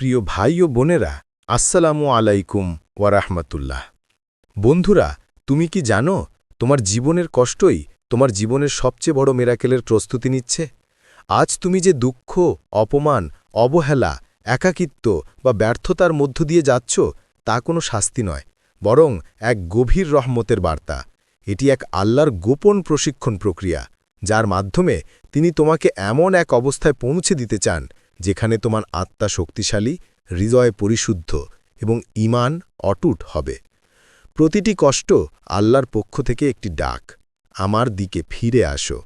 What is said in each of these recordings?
প্রিয় ভাই ও বোনেরা, আসসালামু আলাইকুম ওয়ারাহমাতুল্লাহ বন্ধুরা, তুমি কি জানো তোমার জীবনের কষ্টই তোমার জীবনের সবচেয়ে বড় মেরাকেলের প্রস্তুতি নিচ্ছে? আজ তুমি যে দুঃখ, অপমান, অবহেলা, একাকিত্ব বা ব্যর্থতার মধ্য দিয়ে যাচ্ছ, তা কোনো শাস্তি নয়, বরং এক গভীর রহমতের বার্তা। এটি এক আল্লাহর গোপন প্রশিক্ষণ প্রক্রিয়া, যার মাধ্যমে তিনি তোমাকে এমন এক অবস্থায় পৌঁছে দিতে চান যেখানে তোমার আত্মা শক্তিশালী, হৃদয় পরিশুদ্ধ এবং ইমান অটুট হবে। প্রতিটি কষ্ট আল্লাহর পক্ষ থেকে একটি ডাক, আমার দিকে ফিরে আসো।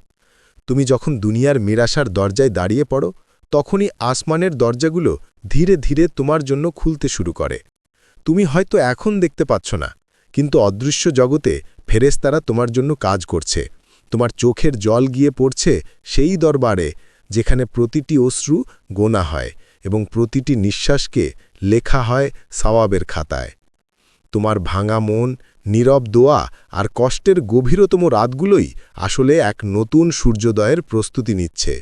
তুমি যখন দুনিয়ার মেরাসার দরজায় দাঁড়িয়ে পড়ো, তখনই আসমানের দরজাগুলো ধীরে ধীরে তোমার জন্য খুলতে শুরু করে। তুমি হয়তো এখন দেখতে পাচ্ছ না, কিন্তু অদৃশ্য জগতে ফেরেস্তারা তোমার জন্য কাজ করছে। তোমার চোখের জল গিয়ে পড়ছে সেই দরবারে যেখানে প্রতিটি অশ্রু গোনা হয় এবং প্রতিটি নিঃশ্বাসকে লেখা হয় সওয়াবের খাতায়। তোমার ভাঙা মন, নীরব দোয়া আর কষ্টের গভীরতম রাতগুলোই আসলে এক নতুন সূর্যোদয়ের প্রস্তুতি নিচ্ছে।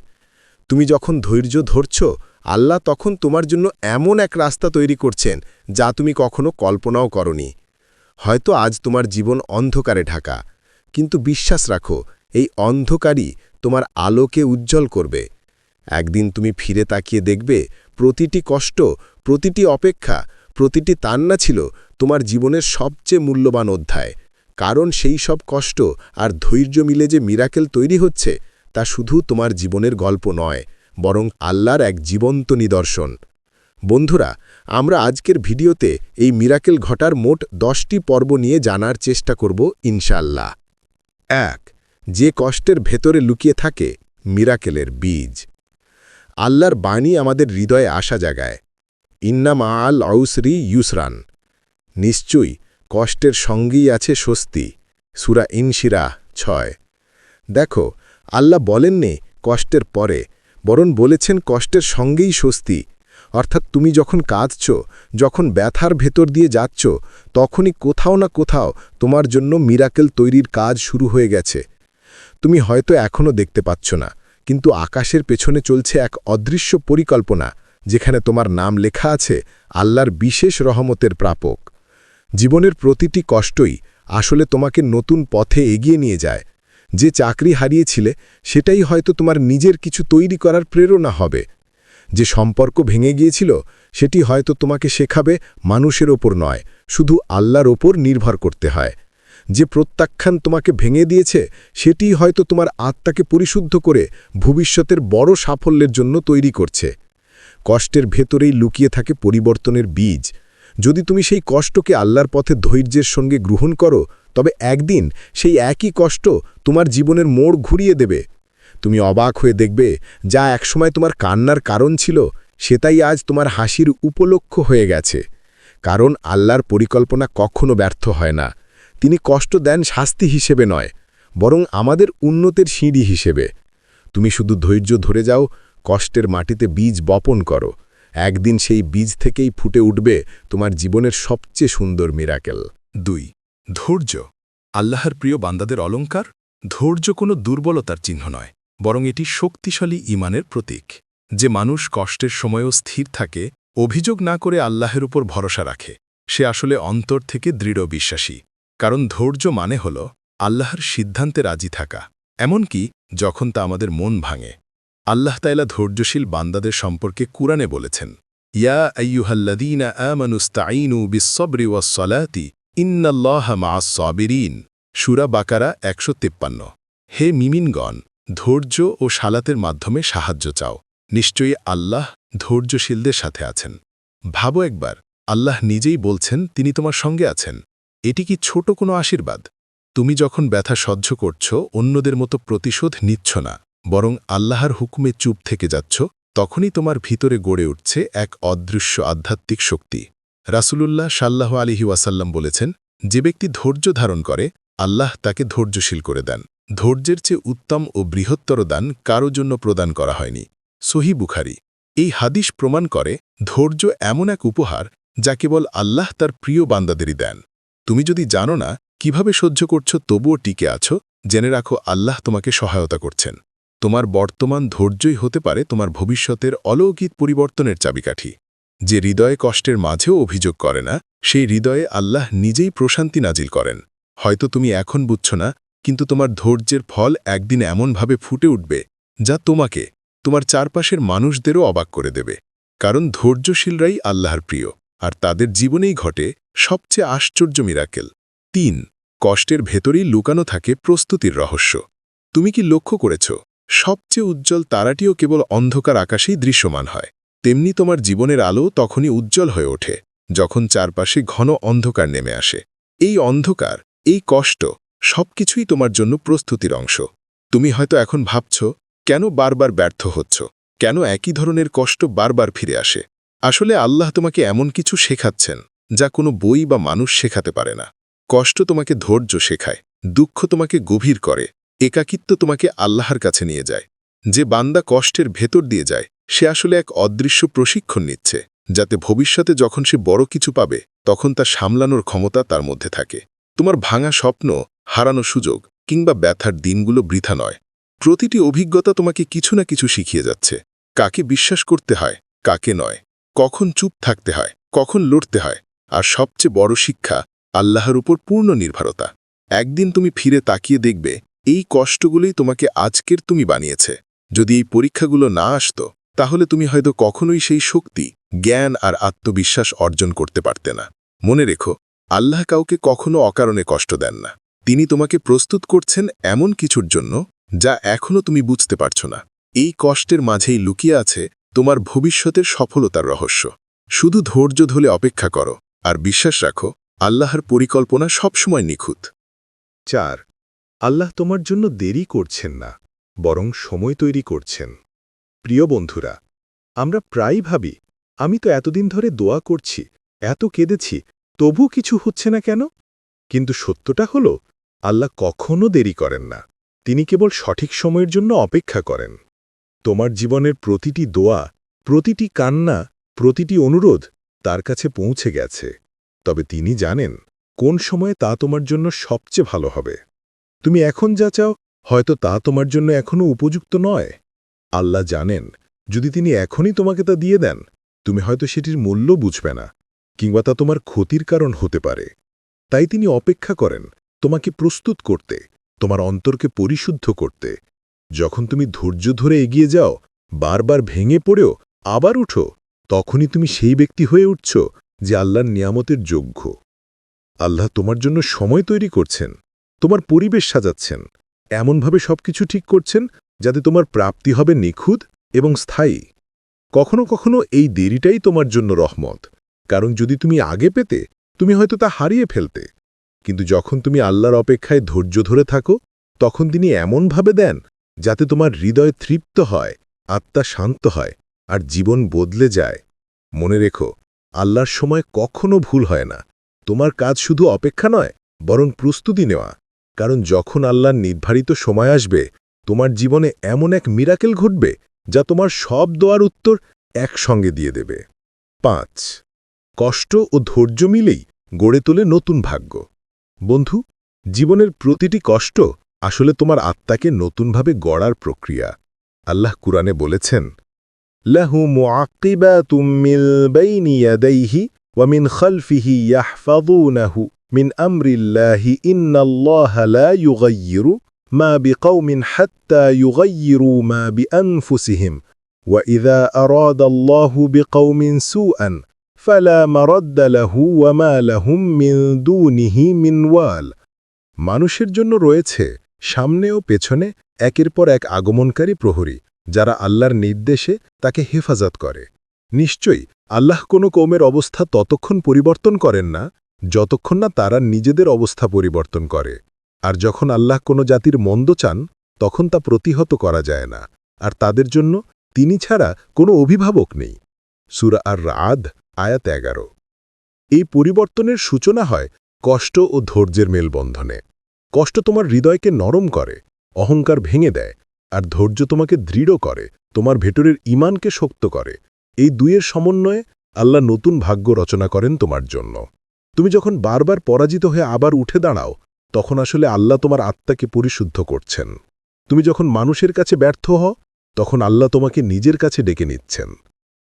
তুমি যখন ধৈর্য ধরছ, আল্লাহ তখন তোমার জন্য এমন এক রাস্তা তৈরি করছেন যা তুমি কখনো কল্পনাও করনি। হয়তো আজ তোমার জীবন অন্ধকারে ঢাকা, কিন্তু বিশ্বাস রাখো এই অন্ধকারই তোমার আলোকে উজ্জ্বল করবে। একদিন তুমি ফিরে তাকিয়ে দেখবে, প্রতিটি কষ্ট, প্রতিটি অপেক্ষা, প্রতিটি তান্না ছিল তোমার জীবনের সবচেয়ে মূল্যবান অধ্যায়। কারণ সেই সব কষ্ট আর ধৈর্য মিলে যে মিরাকেল তৈরি হচ্ছে, তা শুধু তোমার জীবনের গল্প নয়, বরং আল্লাহর এক জীবন্ত নিদর্শন। বন্ধুরা, আমরা আজকের ভিডিওতে এই মিরাকেল ঘটার মোট দশটি পর্ব নিয়ে জানার চেষ্টা করব ইনশাল্লাহ এক যে কষ্টের ভেতরে লুকিয়ে থাকে মিরাকেলের বীজ। আল্লাহর বাণী আমাদের হৃদয়ে আসা জাগায়। ইন্না মা আল আউসরি ইউসরান। নিশ্চয়ই কষ্টের সঙ্গেই আছে স্বস্তি। সুরা ইনশিরা ছয়। দেখো, আল্লাহ বলেননি কষ্টের পরে, বরং বলেছেন কষ্টের সঙ্গেই স্বস্তি। অর্থাৎ তুমি যখন কাঁদছ, যখন ব্যথার ভেতর দিয়ে যাচ্ছ, তখনই কোথাও না কোথাও তোমার জন্য মিরাকেল তৈরির কাজ শুরু হয়ে গেছে। তুমি হয়তো এখনও দেখতে পাচ্ছ না, কিন্তু আকাশের পেছনে চলছে এক অদৃশ্য পরিকল্পনা, যেখানে তোমার নাম লেখা আছে, আল্লাহর বিশেষ রহমতের প্রাপক। জীবনের প্রতিটি কষ্টই আসলে তোমাকে নতুন পথে এগিয়ে নিয়ে যায়। যে চাকরি হারিয়েছিলে, সেটাই হয়তো তোমার নিজের কিছু তৈরি করার প্রেরণা হবে। যে সম্পর্ক ভেঙে গিয়েছিল, সেটি হয়তো তোমাকে শেখাবে মানুষের ওপর নয়, শুধু আল্লাহর ওপর নির্ভর করতে হয়। যে প্রত্যাখ্যান তোমাকে ভেঙে দিয়েছে, সেটি হয়তো তোমার আত্মাকে পরিশুদ্ধ করে ভবিষ্যতের বড় সাফল্যের জন্য তৈরি করছে। কষ্টের ভেতরেই লুকিয়ে থাকে পরিবর্তনের বীজ। যদি তুমি সেই কষ্টকে আল্লাহর পথে ধৈর্যের সঙ্গে গ্রহণ করো, তবে একদিন সেই একই কষ্ট তোমার জীবনের মোড় ঘুরিয়ে দেবে। তুমি অবাক হয়ে দেখবে, যা একসময় তোমার কান্নার কারণ ছিল, সেটাই আজ তোমার হাসির উপলক্ষ হয়ে গেছে। কারণ আল্লাহর পরিকল্পনা কখনো ব্যর্থ হয় না। তিনি কষ্ট দেন শাস্তি হিসেবে নয়, বরং আমাদের উন্নতের সিঁড়ি হিসেবে। তুমি শুধু ধৈর্য ধরে যাও, কষ্টের মাটিতে বীজ বপন করো। একদিন সেই বীজ থেকেই ফুটে উঠবে তোমার জীবনের সবচেয়ে সুন্দর মিরাকেল। দুই, ধৈর্য। আল্লাহর প্রিয় বান্দাদের অলঙ্কার ধৈর্য কোনো দুর্বলতার চিহ্ন নয়, বরং এটি শক্তিশালী ইমানের প্রতীক। যে মানুষ কষ্টের সময়ও স্থির থাকে, অভিযোগ না করে আল্লাহের উপর ভরসা রাখে, সে আসলে অন্তর থেকে দৃঢ় বিশ্বাসী। কারণ ধৈর্য মানে হল আল্লাহর সিদ্ধান্তে রাজি থাকা। এমনকি যখন তা আমাদের মন ভাঙে। আল্লাহ তাইলা ধৈর্যশীল বান্দাদের সম্পর্কে কুরআনে বলেছেন, ইয়া আইয়ুহাল্লাদিনা আমানুস্তাইনু বিশ্ববরি ওয়াসলাতি ইন্নাল্লাহ মাসবিরিন সুরা বাকারা একশো তেপ্পান্ন। হে মিমিনগণ, ধৈর্য ও সালাতের মাধ্যমে সাহায্য চাও। নিশ্চয়ই আল্লাহ ধৈর্যশীলদের সাথে আছেন। ভাবো একবার, আল্লাহ নিজেই বলছেন, তিনি তোমার সঙ্গে আছেন। এটি কি ছোট কোনো আশীর্বাদ? তুমি যখন ব্যথা সহ্য করছ, অন্যদের মতো প্রতিশোধ নিচ্ছ না, বরং আল্লাহর হুকুমে চুপ থেকে যাচ্ছ, তখনই তোমার ভিতরে গড়ে উঠছে এক অদৃশ্য আধ্যাত্মিক শক্তি। রাসুলুল্লাহ সাল্লাহ আলিহি ওয়াসাল্লাম বলেছেন, যে ব্যক্তি ধৈর্য ধারণ করে, আল্লাহ তাকে ধৈর্যশীল করে দেন। ধৈর্যের চেয়ে উত্তম ও বৃহত্তর দান কারও জন্য প্রদান করা হয়নি। সহি বুখারি। এই হাদিস প্রমাণ করে, ধৈর্য এমন এক উপহার, যা কেবল আল্লাহ তার প্রিয় বান্দাদেরই দেন। তুমি যদি জানো না কীভাবে সহ্য করছ, তবুও টিকে আছো, জেনে রাখো আল্লাহ তোমাকে সহায়তা করছেন। তোমার বর্তমান ধৈর্যই হতে পারে তোমার ভবিষ্যতের অলৌকিক পরিবর্তনের চাবিকাঠি। যে হৃদয়ে কষ্টের মাঝেও অভিযোগ করে না, সেই হৃদয়ে আল্লাহ নিজেই প্রশান্তি নাজিল করেন। হয়তো তুমি এখন বুঝছ না, কিন্তু তোমার ধৈর্যের ফল একদিন এমনভাবে ফুটে উঠবে, যা তোমাকে, তোমার চারপাশের মানুষদেরও অবাক করে দেবে। কারণ ধৈর্যশীলরাই আল্লাহর প্রিয়। আর তাদের জীবনেই ঘটে সবচেয়ে আশ্চর্য মিরাকেল। তিন, কষ্টের ভেতরেই লুকানো থাকে প্রস্তুতির রহস্য। তুমি কি লক্ষ্য করেছ, সবচেয়ে উজ্জ্বল তারাটিও কেবল অন্ধকার আকাশেই দৃশ্যমান হয়। তেমনি তোমার জীবনের আলো তখনই উজ্জ্বল হয়ে ওঠে, যখন চারপাশে ঘন অন্ধকার নেমে আসে। এই অন্ধকার, এই কষ্ট সবকিছুই তোমার জন্য প্রস্তুতির অংশ। তুমি হয়তো এখন ভাবছ, কেন বারবার ব্যর্থ হচ্ছ? কেন একই ধরনের কষ্ট বারবার ফিরে আসে? আসলে আল্লাহ তোমাকে এমন কিছু শেখাচ্ছেন, যা কোনো বই বা মানুষ শেখাতে পারে না। কষ্ট তোমাকে ধৈর্য শেখায়, দুঃখ তোমাকে গভীর করে, একাকিত্ব তোমাকে আল্লাহর কাছে নিয়ে যায়। যে বান্দা কষ্টের ভেতর দিয়ে যায়, সে আসলে এক অদৃশ্য প্রশিক্ষণ নিচ্ছে, যাতে ভবিষ্যতে যখন সে বড় কিছু পাবে, তখন তা সামলানোর ক্ষমতা তার মধ্যে থাকে। তোমার ভাঙা স্বপ্ন, হারানো সুযোগ, কিংবা ব্যথার দিনগুলো বৃথা নয়। প্রতিটি অভিজ্ঞতা তোমাকে কিছু না কিছু শিখিয়ে যাচ্ছে। কাকে বিশ্বাস করতে হয়, কাকে নয়। কখন চুপ থাকতে হয়, কখন লড়তে হয়, আর সবচেয়ে বড় শিক্ষা আল্লাহর উপর পূর্ণ নির্ভরতা। একদিন তুমি ফিরে তাকিয়ে দেখবে, এই কষ্টগুলোই তোমাকে আজকের তুমি বানিয়েছে। যদি এই পরীক্ষাগুলো না আসত, তাহলে তুমি হয়তো কখনোই সেই শক্তি, জ্ঞান আর আত্মবিশ্বাস অর্জন করতে পারতে না। মনে রেখো, আল্লাহ কাউকে কখনো অকারণে কষ্ট দেন না। তিনি তোমাকে প্রস্তুত করছেন এমন কিছুর জন্য, যা এখনও তুমি বুঝতে পারছ না। এই কষ্টের মাঝেই লুকিয়ে আছে তোমার ভবিষ্যতের সফলতার রহস্য। শুধু ধৈর্য ধরে অপেক্ষা করো, আর বিশ্বাস রাখো, আল্লাহর পরিকল্পনা সবসময় নিখুঁত। চার, আল্লাহ তোমার জন্য দেরি করছেন না, বরং সময় তৈরি করছেন। প্রিয় বন্ধুরা, আমরা প্রায় ভাবি, আমি তো এতদিন ধরে দোয়া করছি, এত কেঁদেছি তবু কিছু হচ্ছে না কেন? কিন্তু সত্যটা হল, আল্লাহ কখনো দেরি করেন না, তিনি কেবল সঠিক সময়ের জন্য অপেক্ষা করেন। তোমার জীবনের প্রতিটি দোয়া, প্রতিটি কান্না, প্রতিটি অনুরোধ তার কাছে পৌঁছে গেছে। তবে তিনি জানেন কোন সময়ে তা তোমার জন্য সবচেয়ে ভালো হবে। তুমি এখন যা চাও, হয়তো তা তোমার জন্য এখনও উপযুক্ত নয়। আল্লাহ জানেন, যদি তিনি এখনই তোমাকে তা দিয়ে দেন, তুমি হয়তো সেটির মূল্য বুঝবে না, কিংবা তা তোমার ক্ষতির কারণ হতে পারে। তাই তিনি অপেক্ষা করেন তোমাকে প্রস্তুত করতে, তোমার অন্তরকে পরিশুদ্ধ করতে যখন তুমি ধৈর্য ধরে এগিয়ে যাও, বারবার ভেঙে পড়েও আবার উঠো, তখনই তুমি সেই ব্যক্তি হয়ে উঠছ যে আল্লাহর নিয়ামতের যোগ্য। আল্লাহ তোমার জন্য সময় তৈরি করছেন, তোমার পরিবেশ সাজাচ্ছেন, এমনভাবে সবকিছু ঠিক করছেন যাতে তোমার প্রাপ্তি হবে নিখুঁত এবং স্থায়ী। কখনো কখনো এই দেরিটাই তোমার জন্য রহমত, কারণ যদি তুমি আগে পেতে, তুমি হয়তো তা হারিয়ে ফেলতে। কিন্তু যখন তুমি আল্লাহর অপেক্ষায় ধৈর্য ধরে থাকো, তখন তিনি এমনভাবে দেন যাতে তোমার হৃদয় তৃপ্ত হয়, আত্মা শান্ত হয়, আর জীবন বদলে যায়। মনে রেখো, আল্লাহর সময় কখনো ভুল হয় না। তোমার কাজ শুধু অপেক্ষা নয়, বরং প্রস্তুতি নেওয়া। কারণ যখন আল্লাহর নির্ধারিত সময় আসবে, তোমার জীবনে এমন এক মিরাকেল ঘটবে, যা তোমার সব দোয়ার উত্তর একসঙ্গে দিয়ে দেবে। পাঁচ, কষ্ট ও ধৈর্য মিলেই গড়ে তোলে নতুন ভাগ্য। বন্ধু, জীবনের প্রতিটি কষ্ট আসলে তোমার আত্মাকে নতুনভাবে গড়ার প্রক্রিয়া। আল্লাহ কুরআনে বলেছেন, লাহু মুআকিবাতুম মিল বাইনি ওয়া মিন খালফিহি ইয়াহফাযুনাহু মিন আমরিল্লাহি ইন্নাল্লাহা লা ইউগায়্যিরু মা বিকাউমিন হাত্তা ইউগায়্যিরু মা বিআনফুসিহিম আরাদা আল্লাহু বিকাউমিন সুআন ফালা মারাদ্দা লাহু ওয়া মা লাহুম মিন দুনিহি মিন ওয়াল। মানুষের জন্য রয়েছে সামনে ও পেছনে একের পর এক আগমনকারী প্রহরী, যারা আল্লাহর নির্দেশে তাকে হেফাজত করে। নিশ্চয়ই আল্লাহ কোনো কৌমের অবস্থা ততক্ষণ পরিবর্তন করেন না, যতক্ষণ না তারা নিজেদের অবস্থা পরিবর্তন করে। আর যখন আল্লাহ কোনো জাতির মন্দ চান, তখন তা প্রতিহত করা যায় না, আর তাদের জন্য তিনি ছাড়া কোনো অভিভাবক নেই। সুরা আর রাদ আয়াত এগারো। এই পরিবর্তনের সূচনা হয় কষ্ট ও ধৈর্যের মেলবন্ধনে। কষ্ট তোমার হৃদয়কে নরম করে, অহংকার ভেঙে দেয়, আর ধৈর্য তোমাকে দৃঢ় করে, তোমার ভেতরের ইমানকে শক্ত করে। এই দুইয়ের সমন্বয়ে আল্লাহ নতুন ভাগ্য রচনা করেন তোমার জন্য। তুমি যখন বারবার পরাজিত হয়ে আবার উঠে দাঁড়াও, তখন আসলে আল্লাহ তোমার আত্মাকে পরিশুদ্ধ করছেন। তুমি যখন মানুষের কাছে ব্যর্থ হও, তখন আল্লাহ তোমাকে নিজের কাছে ডেকে নিচ্ছেন।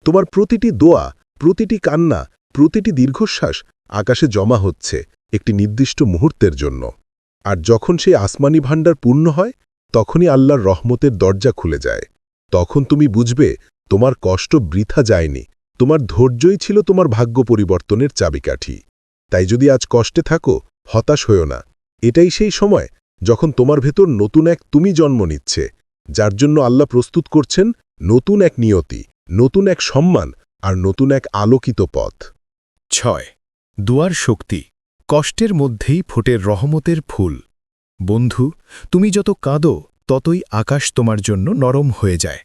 তোমার প্রতিটি দোয়া, প্রতিটি কান্না, প্রতিটি দীর্ঘশ্বাস আকাশে জমা হচ্ছে একটি নির্দিষ্ট মুহূর্তের জন্য। আর যখন সেই আসমানি ভাণ্ডার পূর্ণ হয়, তখনই আল্লাহর রহমতের দরজা খুলে যায়। তখন তুমি বুঝবে, তোমার কষ্ট বৃথা যায়নি, তোমার ধৈর্যই ছিল তোমার ভাগ্য পরিবর্তনের চাবিকাঠি। তাই যদি আজ কষ্টে থাকো, হতাশ হও না। এটাই সেই সময়, যখন তোমার ভেতর নতুন এক তুমি জন্ম নিচ্ছে, যার জন্য আল্লাহ প্রস্তুত করছেন নতুন এক নিয়তি, নতুন এক সম্মান আর নতুন এক আলোকিত পথ। ছয়। দুয়ার শক্তি। কষ্টের মধ্যেই ফোটে রহমতের ফুল। বন্ধু, তুমি যত কাঁদো, ততই আকাশ তোমার জন্য নরম হয়ে যায়।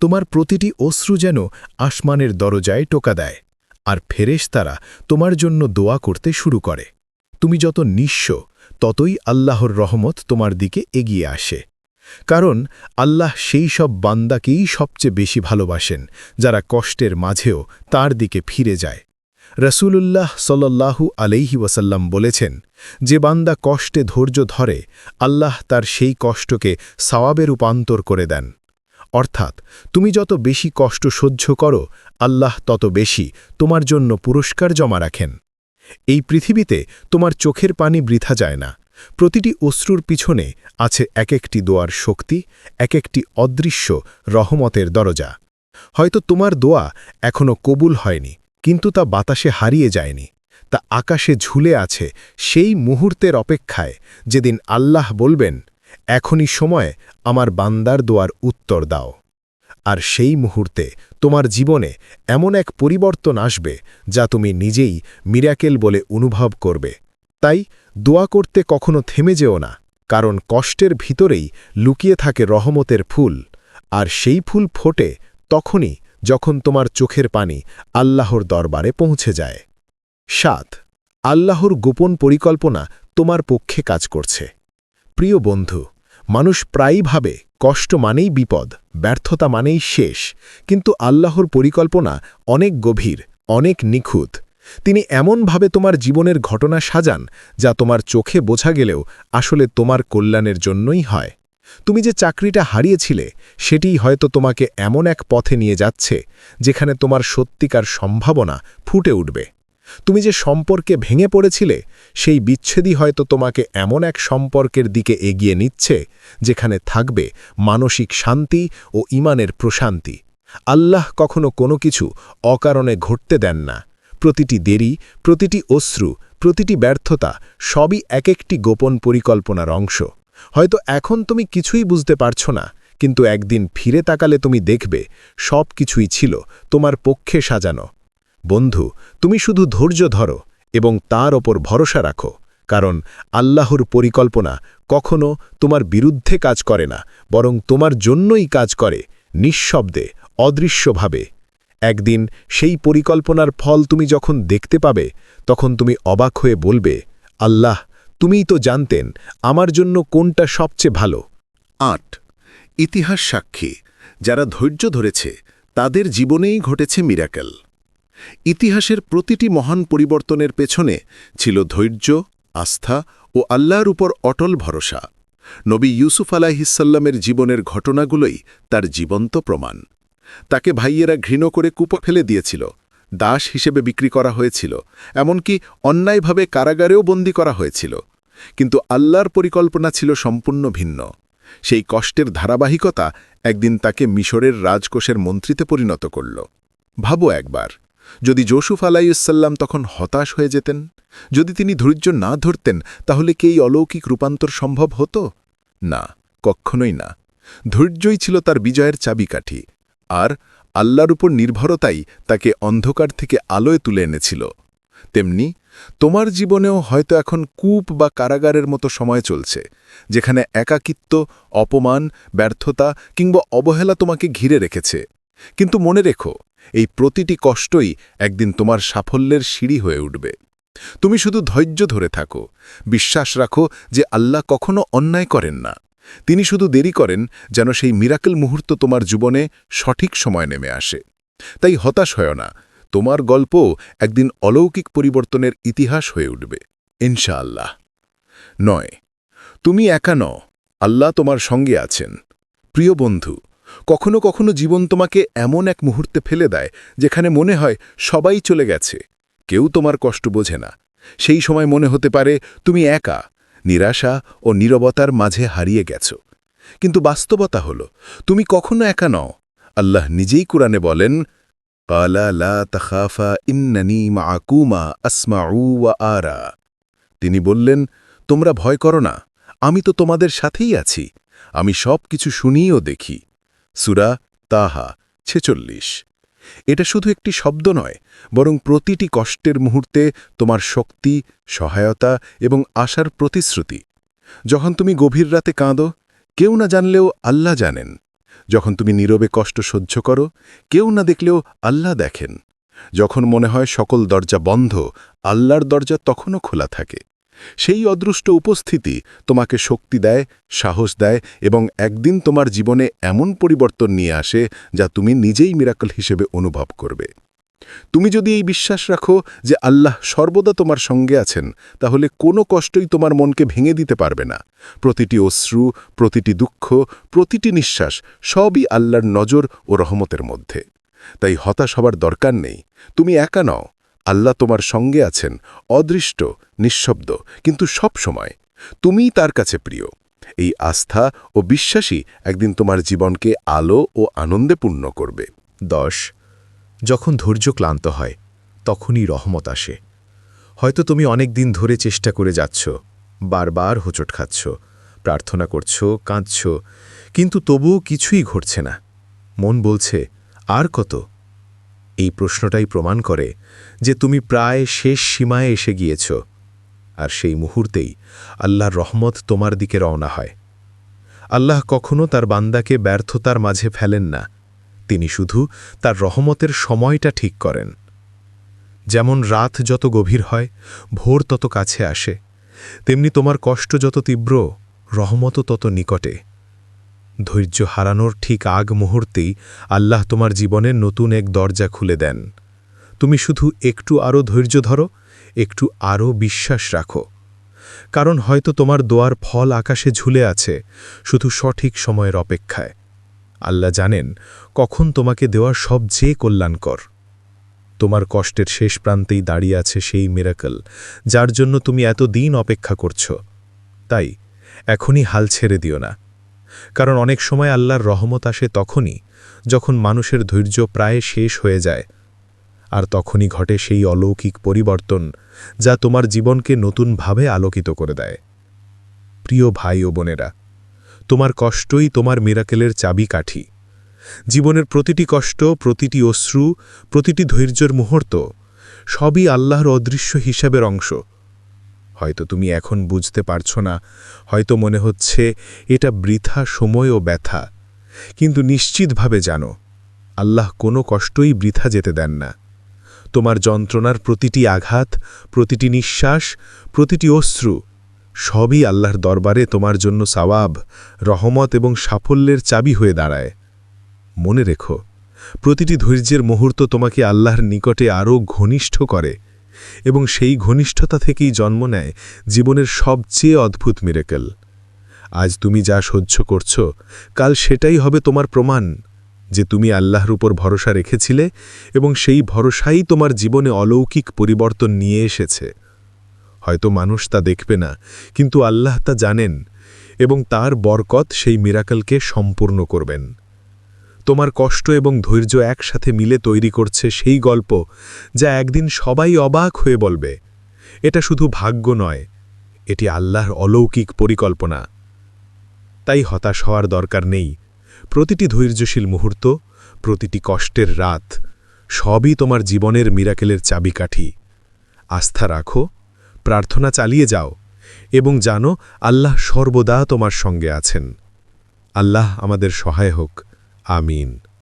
তোমার প্রতিটি অশ্রু যেন আসমানের দরজায় টোকা দেয়, আর ফেরেশ তারা তোমার জন্য দোয়া করতে শুরু করে। তুমি যত নিঃস্ব, ততই আল্লাহর রহমত তোমার দিকে এগিয়ে আসে। কারণ আল্লাহ সেই সব বান্দাকেই সবচেয়ে বেশি ভালোবাসেন, যারা কষ্টের মাঝেও তার দিকে ফিরে যায়। রসুলুল্লাহ সল্লাল্লাহু আলাইহি ওয়াসাল্লাম বলেছেন, যে বান্দা কষ্টে ধৈর্য ধরে, আল্লাহ তার সেই কষ্টকে সওয়াবে রূপান্তর করে দেন। অর্থাৎ, তুমি যত বেশি কষ্ট সহ্য করো, আল্লাহ তত বেশি তোমার জন্য পুরস্কার জমা রাখেন। এই পৃথিবীতে তোমার চোখের পানি বৃথা যায় না। প্রতিটি অশ্রুর পিছনে আছে এক একটি দোয়ার শক্তি এক একটি অদৃশ্য রহমতের দরজা। হয়তো তোমার দোয়া এখনও কবুল হয়নি কিন্তু তা বাতাসে হারিয়ে যায়নি। তা আকাশে ঝুলে আছে সেই মুহূর্তের অপেক্ষায় যেদিন আল্লাহ বলবেন, এখনই সময় আমার বান্দার দোয়ার উত্তর দাও। আর সেই মুহূর্তে তোমার জীবনে এমন এক পরিবর্তন আসবে যা তুমি নিজেই মিরাকেল বলে অনুভব করবে। তাই দোয়া করতে কখনো থেমে যেও না, কারণ কষ্টের ভিতরেই লুকিয়ে থাকে রহমতের ফুল, আর সেই ফুল ফোটে তখনই যখন তোমার চোখের পানি আল্লাহর দরবারে পৌঁছে যায়। সাত, আল্লাহর গোপন পরিকল্পনা তোমার পক্ষে কাজ করছে। প্রিয় বন্ধু, মানুষ প্রায়ই ভাবে কষ্ট মানেই বিপদ, ব্যর্থতা মানেই শেষ, কিন্তু আল্লাহর পরিকল্পনা অনেক গভীর, অনেক নিখুঁত। তিনি এমনভাবে তোমার জীবনের ঘটনা সাজান যা তোমার চোখে বোঝা গেলেও আসলে তোমার কল্যাণের জন্যই হয়। তুমি যে চাকরিটা হারিয়েছিলে, সেটিই হয়তো তোমাকে এমন এক পথে নিয়ে যাচ্ছে, যেখানে তোমার সত্যিকার সম্ভাবনা ফুটে উঠবে। তুমি যে সম্পর্কে ভেঙে পড়েছিলে, সেই বিচ্ছেদই হয়তো তোমাকে এমন এক সম্পর্কের দিকে এগিয়ে নিচ্ছে, যেখানে থাকবে মানসিক শান্তি ও ইমানের প্রশান্তি। আল্লাহ কখনো কোনো কিছু অকারণে ঘটতে দেন না। প্রতিটি দেরি, প্রতিটি অশ্রু, প্রতিটি ব্যর্থতা সবই এক একটি গোপন পরিকল্পনার অংশ। হয়তো এখন তুমি কিছুই বুঝতে পারছ না, কিন্তু একদিন ফিরে তাকালে তুমি দেখবে সব কিছুই ছিল তোমার পক্ষে সাজানো। বন্ধু, তুমি শুধু ধৈর্য ধরো এবং তার ওপর ভরসা রাখো, কারণ আল্লাহর পরিকল্পনা কখনো তোমার বিরুদ্ধে কাজ করে না, বরং তোমার জন্যই কাজ করে নিঃশব্দে, অদৃশ্যভাবে। একদিন সেই পরিকল্পনার ফল তুমি যখন দেখতে পাবে, তখন তুমি অবাক হয়ে বলবে, আল্লাহ তুমিই তো জানতেন আমার জন্য কোনটা সবচেয়ে ভালো। আট। ইতিহাস সাক্ষী। যারা ধৈর্য ধরেছে, তাদের জীবনেই ঘটেছে মিরাকেল। ইতিহাসের প্রতিটি মহান পরিবর্তনের পেছনে ছিল ধৈর্য, আস্থা ও আল্লাহর উপর অটল ভরসা। নবী ইউসুফ আলাহিসাল্লামের জীবনের ঘটনাগুলোই তার জীবন্ত প্রমাণ। তাকে ভাইয়েরা ঘৃণ করে কূপ ফেলে দিয়েছিল, দাস হিসেবে বিক্রি করা হয়েছিল, এমনকি অন্যায়ভাবে কারাগারেও বন্দী করা হয়েছিল। কিন্তু আল্লাহর পরিকল্পনা ছিল সম্পূর্ণ ভিন্ন। সেই কষ্টের ধারাবাহিকতা একদিন তাকে মিশরের রাজকোষের মন্ত্রীতে পরিণত করল। ভাবো একবার, যদি জোসুফ আলাইসাল্লাম তখন হতাশ হয়ে যেতেন, যদি তিনি ধৈর্য না ধরতেন, তাহলে কি এই অলৌকিক রূপান্তর সম্ভব হতো? না কখনোই না। ধৈর্যই ছিল তার বিজয়ের চাবিকাঠি, আর আল্লাহর উপর নির্ভরতাই তাকে অন্ধকার থেকে আলোয় তুলে এনেছিল। তেমনি তোমার জীবনেও হয়তো এখন কূপ বা কারাগারের মতো সময় চলছে, যেখানে একাকিত্ব, অপমান, ব্যর্থতা কিংবা অবহেলা তোমাকে ঘিরে রেখেছে। কিন্তু মনে রেখো, এই প্রতিটি কষ্টই একদিন তোমার সাফল্যের সিঁড়ি হয়ে উঠবে। তুমি শুধু ধৈর্য ধরে থাকো, বিশ্বাস রাখো যে আল্লাহ কখনো অন্যায় করেন না। তিনি শুধু দেরি করেন যেন সেই মিরাকেল মুহূর্ত তোমার জীবনে সঠিক সময় নেমে আসে। তাই হতাশ হয় না তোমার গল্প একদিন অলৌকিক পরিবর্তনের ইতিহাস হয়ে উঠবে, ইনশাআল্লাহ। নয়, তুমি একা ন আল্লাহ তোমার সঙ্গে আছেন। প্রিয় বন্ধু, কখনো কখনো জীবন তোমাকে এমন এক মুহূর্তে ফেলে দেয় যেখানে মনে হয় সবাই চলে গেছে, কেউ তোমার কষ্ট বোঝে না। সেই সময় মনে হতে পারে তুমি একা, নিরাশা ও নীরবতার মাঝে হারিয়ে গেছ। কিন্তু বাস্তবতা হল, তুমি কখনো একা নও। আল্লাহ নিজেই কুরআনে বলেন কালা লা তখাফা ইন্নানি মাকুমা আসমাউ ওয়া আরা তিনি বললেন, তোমরা ভয় করো না, আমি তো তোমাদের সাথেই আছি, আমি সব কিছু শুনিও দেখি। সুরা তাহা ছেচল্লিশ। এটা শুধু একটি শব্দ নয়, বরং প্রতিটি কষ্টের মুহূর্তে তোমার শক্তি, সহায়তা এবং আশার প্রতিশ্রুতি। যখন তুমি গভীর রাতে কাঁদো, কেউ না জানলেও আল্লাহ জানেন। যখন তুমি নীরবে কষ্ট সহ্য করো, কেউ না দেখলেও আল্লাহ দেখেন। যখন মনে হয় সকল দরজা বন্ধ, আল্লাহর দরজা তখনও খোলা থাকে। সেই অদৃষ্ট উপস্থিতি তোমাকে শক্তি দেয়, সাহস দেয় এবং একদিন তোমার জীবনে এমন পরিবর্তন নিয়ে আসে যা তুমি নিজেই মিরাকল হিসেবে অনুভব করবে। তুমি যদি এই বিশ্বাস রাখো যে আল্লাহ সর্বদা তোমার সঙ্গে আছেন, তাহলে কোনো কষ্টই তোমার মনকে ভেঙে দিতে পারবে না। প্রতিটি অশ্রু, প্রতিটি দুঃখ, প্রতিটি নিঃশ্বাস সবই আল্লাহর নজর ও রহমতের মধ্যে। তাই হতাশ হবার দরকার নেই। তুমি একা নও। আল্লাহ তোমার সঙ্গে আছেন, অদৃষ্ট, নিঃশব্দ, কিন্তু সব সময়। তুমিই তার কাছে প্রিয়। এই আস্থা ও বিশ্বাসই একদিন তোমার জীবনকে আলো ও আনন্দে পূর্ণ করবে। দশ যখন ধৈর্য ক্লান্ত হয়, তখনই রহমত আসে। হয়তো তুমি অনেক দিন ধরে চেষ্টা করে যাচ্ছ, বারবার হোঁচট খাচ্ছ, প্রার্থনা করছ, কাঁদছ, কিন্তু তবুও কিছুই ঘটছে না। মন বলছে, আর কত? এই প্রশ্নটাই প্রমাণ করে যে তুমি প্রায় শেষ সীমায় এসে গিয়েছ, আর সেই মুহূর্তেই আল্লাহর রহমত তোমার দিকে রওনা হয়। আল্লাহ কখনো তার বান্দাকে ব্যর্থতার মাঝে ফেলেন না। তিনি শুধু তার রহমতের সময়টা ঠিক করেন। যেমন রাত যত গভীর হয়, ভোর তত কাছে আসে। তেমনি তোমার কষ্ট যত তীব্র রহমত তত নিকটে। ধৈর্য হারানোর ঠিক আগ মুহূর্তেই আল্লাহ তোমার জীবনের নতুন এক দরজা খুলে দেন। তুমি শুধু একটু আরও ধৈর্য ধরো, একটু আরও বিশ্বাস রাখো। কারণ হয়তো তোমার দোয়ার ফল আকাশে ঝুলে আছে, শুধু সঠিক সময়ের অপেক্ষায়। আল্লাহ জানেন, কখন তোমাকে দেওয়া সবচেয়ে কল্যাণকর। তোমার কষ্টের শেষ প্রান্তেই দাঁড়িয়ে আছে সেই মিরাকল যার জন্য তুমি এত দিন অপেক্ষা করছ। তাই, এখনই হাল ছেড়ে দিও না। কারণ অনেক সময় আল্লাহর রহমত আসে তখনই, যখন মানুষের ধৈর্য প্রায় শেষ হয়ে যায়। আর তখনই ঘটে সেই অলৌকিক পরিবর্তন, যা তোমার জীবনকে নতুনভাবে আলোকিত করে দেয়। প্রিয় ভাই ও বোনেরা তোমার কষ্টই তোমার মিরাকেলের চাবিকাঠি। জীবনের প্রতিটি কষ্ট, প্রতিটি অশ্রু, প্রতিটি ধৈর্যের মুহূর্ত সবই আল্লাহর অদৃশ্য হিসাবের অংশ। হয়তো তুমি এখন বুঝতে পারছ না, হয়তো মনে হচ্ছে এটা বৃথা সময় ও ব্যথা, কিন্তু নিশ্চিতভাবে জানো, আল্লাহ কোনো কষ্টই বৃথা যেতে দেন না। তোমার যন্ত্রণার প্রতিটি আঘাত, প্রতিটি নিঃশ্বাস, প্রতিটি অশ্রু সবই আল্লাহর দরবারে তোমার জন্য সাওয়াব, রহমত এবং সাফল্যের চাবি হয়ে দাঁড়ায়। মনে রেখো, প্রতিটি ধৈর্যের মুহূর্ত তোমাকে আল্লাহর নিকটে আরও ঘনিষ্ঠ করে এবং সেই ঘনিষ্ঠতা থেকেই জন্ম নেয় জীবনের সবচেয়ে অদ্ভুত মিরেকেল আজ তুমি যা সহ্য করছ, কাল সেটাই হবে তোমার প্রমাণ যে তুমি আল্লাহর উপর ভরসা রেখেছিলে এবং সেই ভরসাই তোমার জীবনে অলৌকিক পরিবর্তন নিয়ে এসেছে। হয়তো মানুষ তা দেখবে না, কিন্তু আল্লাহ তা জানেন এবং তার বরকত সেই মিরাকলকে সম্পূর্ণ করবেন। তোমার কষ্ট এবং ধৈর্য একসাথে মিলে তৈরি করছে সেই গল্প যা একদিন সবাই অবাক হয়ে বলবে, এটা শুধু ভাগ্য নয়, এটি আল্লাহর অলৌকিক পরিকল্পনা। তাই হতাশ হওয়ার দরকার নেই। প্রতিটি ধৈর্যশীল মুহূর্ত, প্রতিটি কষ্টের রাত, সবই তোমার জীবনের মিরাকেলের চাবিকাঠি। আস্থা রাখো। প্রার্থনা চালিয়ে যাও এবং জানো, আল্লাহ সর্বদা তোমার সঙ্গে আছেন। আল্লাহ আমাদের সহায় হোক। আমিন।